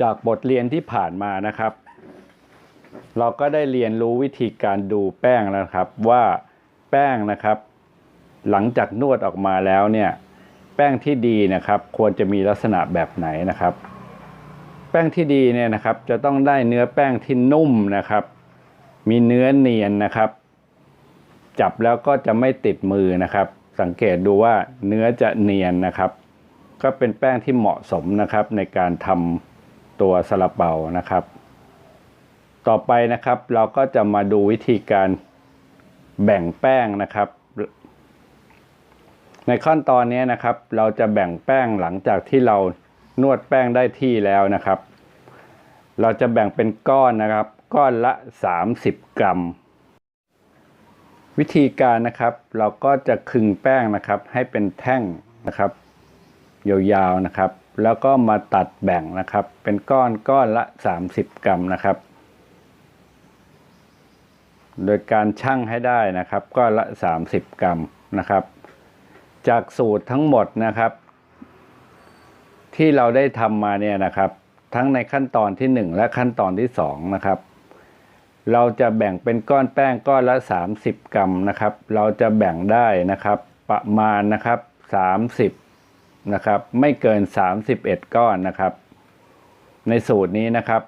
จากบทเรียนที่ผ่านมานะครับ เราก็ได้เรียนรู้วิธีการดูแป้งแล้วครับว่าแป้งนะครับ หลังจากนวดออกมาแล้วเนี่ย แป้งที่ดีนะครับ ควรจะมีลักษณะแบบไหนนะครับ แป้งที่ดีเนี่ยนะครับ จะต้องได้เนื้อแป้งที่นุ่มนะครับ มีเนื้อเนียนนะครับ จับแล้วก็จะไม่ติดมือนะครับ สังเกตดูว่าเนื้อจะเนียนนะครับ ก็เป็นแป้งที่เหมาะสมนะครับในการทำ ตัวซาลาเปานะครับ ต่อไปนะครับเราก็จะมาดูวิธีการแบ่งแป้งนะครับ ในขั้นตอนนี้นะครับ เราจะแบ่งแป้งหลังจากที่เรานวดแป้งได้ที่แล้วนะครับ เราจะแบ่งเป็นก้อนนะครับ ก้อนละ 30 กรัม วิธีการนะครับ เราก็จะคึงแป้งนะครับ ให้เป็นแท่งนะครับ ยาวๆนะครับ แล้วก็มาตัดแบ่งนะครับ เป็นก้อนก้อนละ 30 กรัมนะครับ โดยการชั่งให้ได้นะครับ ก้อนละ 30 กรัมนะครับ จากสูตรทั้งหมดนะครับ ที่เราได้ทำมาเนี่ยนะครับ ทั้งในขั้นตอนที่ 1 และขั้นตอนที่ 2 นะครับ เราจะแบ่งเป็นก้อนแป้งก้อนละ 30 กรัมนะครับ เราจะแบ่งได้นะครับ ประมาณนะครับ 30 นะครับ ไม่เกิน 31 ก้อนนะครับ ในสูตรนี้นะครับ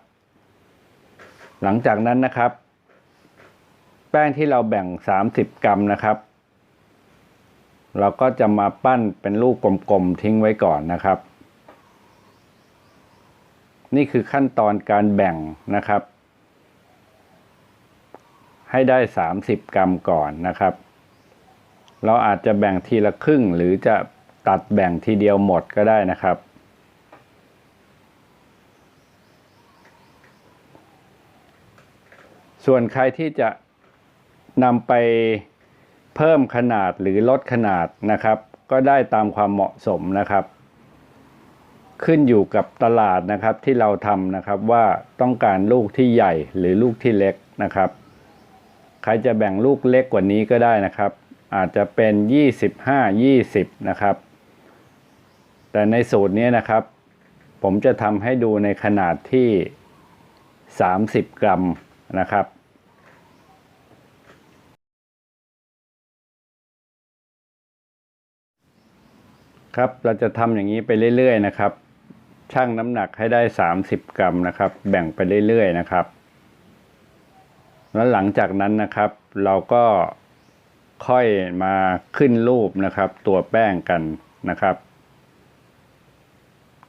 หลังจากนั้นนะครับ แป้งที่เราแบ่ง 30 กรัมนะครับ เราก็จะมาปั้นเป็นลูกกลมๆทิ้งไว้ก่อนนะครับ นี่คือขั้นตอนการแบ่งนะครับ ให้ได้ 30 กรัมก่อนนะครับเราอาจจะแบ่งทีละครึ่งหรือจะ ตัดแบ่งทีเดียวหมดก็ได้นะครับ ส่วนใครที่จะนำไปเพิ่มขนาดหรือลดขนาดนะครับ ก็ได้ตามความเหมาะสมนะครับ ขึ้นอยู่กับตลาดนะครับที่เราทำนะครับว่าต้องการลูกที่ใหญ่หรือลูกที่เล็กนะครับ ใครจะแบ่งลูกเล็กกว่านี้ก็ได้นะครับ อาจจะเป็น 25 20 นะครับ แต่ในสูตรนี้นะครับ ผมจะทำให้ดูในขนาดที่ 30 กรัมนะครับครับเราจะทำอย่างนี้ไปเรื่อยๆนะครับ ชั่งน้ำหนักให้ได้ 30 กรัมนะครับ แบ่งไปเรื่อยๆนะครับ แล้วหลังจากนั้นนะครับ เราก็ค่อยมาขึ้นรูปนะครับ ตัวแป้งกันนะครับ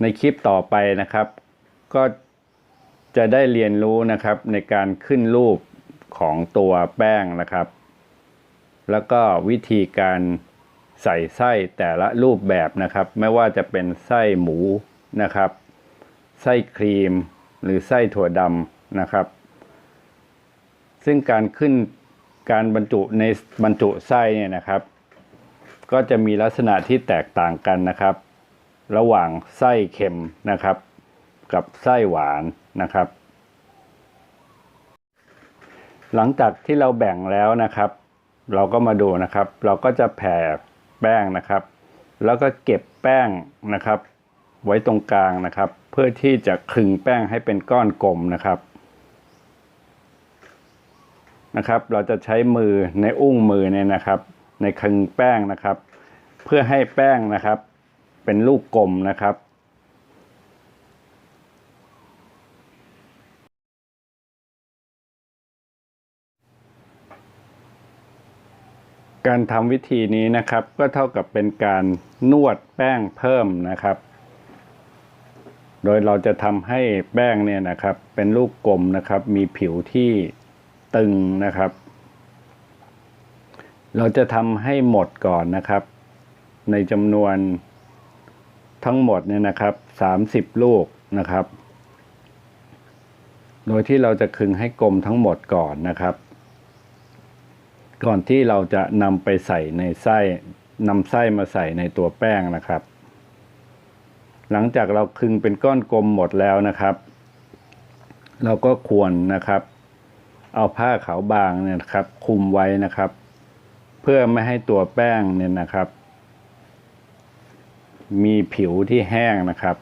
ในคลิปต่อไปนะครับ ก็จะได้เรียนรู้นะครับในการขึ้นรูปของตัวแป้งนะครับ แล้วก็วิธีการใส่ไส้แต่ละรูปแบบนะครับ ไม่ว่าจะเป็นไส้หมูนะครับ ไส้ครีม หรือไส้ถั่วดำนะครับ ซึ่งการขึ้นการบรรจุในบรรจุไส้เนี่ยนะครับ ก็จะมีลักษณะที่แตกต่างกันนะครับ ระหว่างไส้เค็มนะครับ กับไส้หวานนะครับ หลังจากที่เราแบ่งแล้วนะครับ เราก็มาดูนะครับ เราก็จะแผ่แป้งนะครับ แล้วก็เก็บแป้งนะครับ ไว้ตรงกลางนะครับ เพื่อที่จะคลึงแป้งให้เป็นก้อนกลมนะครับนะครับ เราจะใช้มือในอุ้งมือเนี่ยนะครับ ในคลึงแป้งนะครับ เพื่อให้แป้งนะครับ เป็นลูกกลมนะครับ การทำวิธีนี้นะครับ ก็เท่ากับเป็นการนวดแป้งเพิ่มนะครับ โดยเราจะทำให้แป้งเนี่ยนะครับ เป็นลูกกลมนะครับ มีผิวที่ตึงนะครับ เราจะทำให้หมดก่อนนะครับ ในจำนวน ทั้งหมดเนี่ยนะครับสามสิบลูกนะครับ โดยที่เราจะคึงให้กลมทั้งหมดก่อนนะครับ ก่อนที่เราจะนำไปใส่ในไส้นำไส้มาใส่ในตัวแป้งนะครับ หลังจากเราคึงเป็นก้อนกลมหมดแล้วนะครับ เราก็ควรนะครับ เอาผ้าขาวบางเนี่ยครับ คุมไว้นะครับ เพื่อไม่ให้ตัวแป้งเนี่ยนะครับ มีผิวที่แห้งนะครับ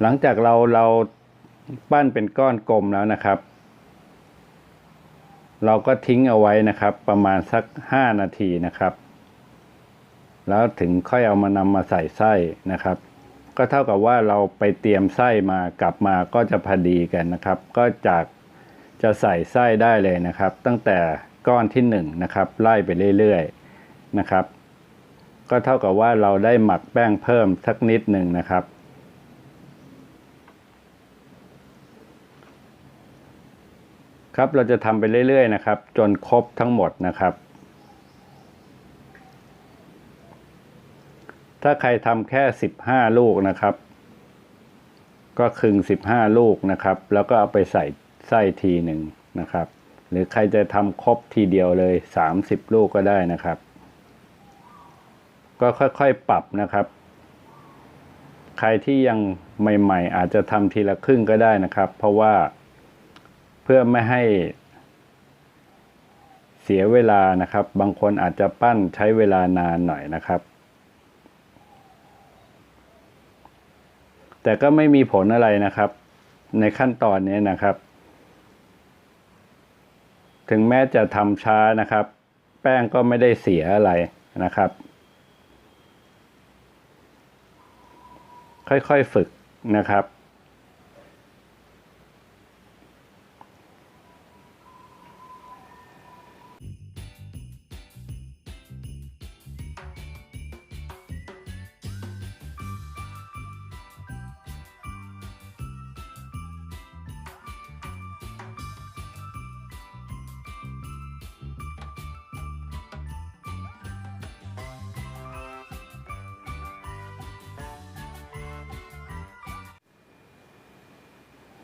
หลังจากเราเราปั้นเป็นก้อนกลมแล้วนะครับ เราก็ทิ้งเอาไว้นะครับ ประมาณสักห้านาทีนะครับ แล้วถึงค่อยเอามานำมาใส่ไส้นะครับ ก็เท่ากับว่าเราไปเตรียมไส้มากลับมาก็จะพอดีกันนะครับ ก็จากจะใส่ไส้ได้เลยนะครับ ตั้งแต่ก้อนที่หนึ่งนะครับไล่ไปเรื่อยๆนะครับ ก็เท่ากับว่าเราได้หมักแป้งเพิ่มสักนิดหนึ่งนะครับ ครับเราจะทำไปเรื่อยๆนะครับ จนครบทั้งหมดนะครับ ถ้าใครทำแค่สิบห้าลูกนะครับ ก็ครึ่งสิบห้าลูกนะครับ แล้วก็เอาไปใส่ไส้ทีหนึ่งนะครับ หรือใครจะทำครบทีเดียวเลยสามสิบลูกก็ได้นะครับ ก็ค่อยๆปรับนะครับ ใครที่ยังใหม่ ๆ อาจจะทำทีละครึ่งก็ได้นะครับ เพราะว่าเพื่อไม่ให้เสียเวลานะครับ บางคนอาจจะปั้นใช้เวลานานหน่อยนะครับ แต่ก็ไม่มีผลอะไรนะครับ ในขั้นตอนนี้นะครับ ถึงแม้จะทำช้านะครับ แป้งก็ไม่ได้เสียอะไรนะครับ ค่อยๆฝึกนะครับ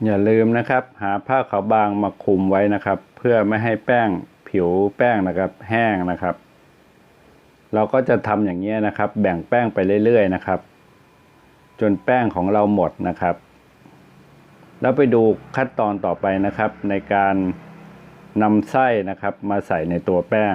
อย่าลืมนะครับ หาผ้าขาวบางมาคลุมไว้นะครับ เพื่อไม่ให้แป้งผิวแป้งนะครับ แห้งนะครับ เราก็จะทำอย่างนี้นะครับ แบ่งแป้งไปเรื่อยๆนะครับ จนแป้งของเราหมดนะครับ แล้วไปดูขั้นตอนต่อไปนะครับ ในการนำไส้นะครับ มาใส่ในตัวแป้ง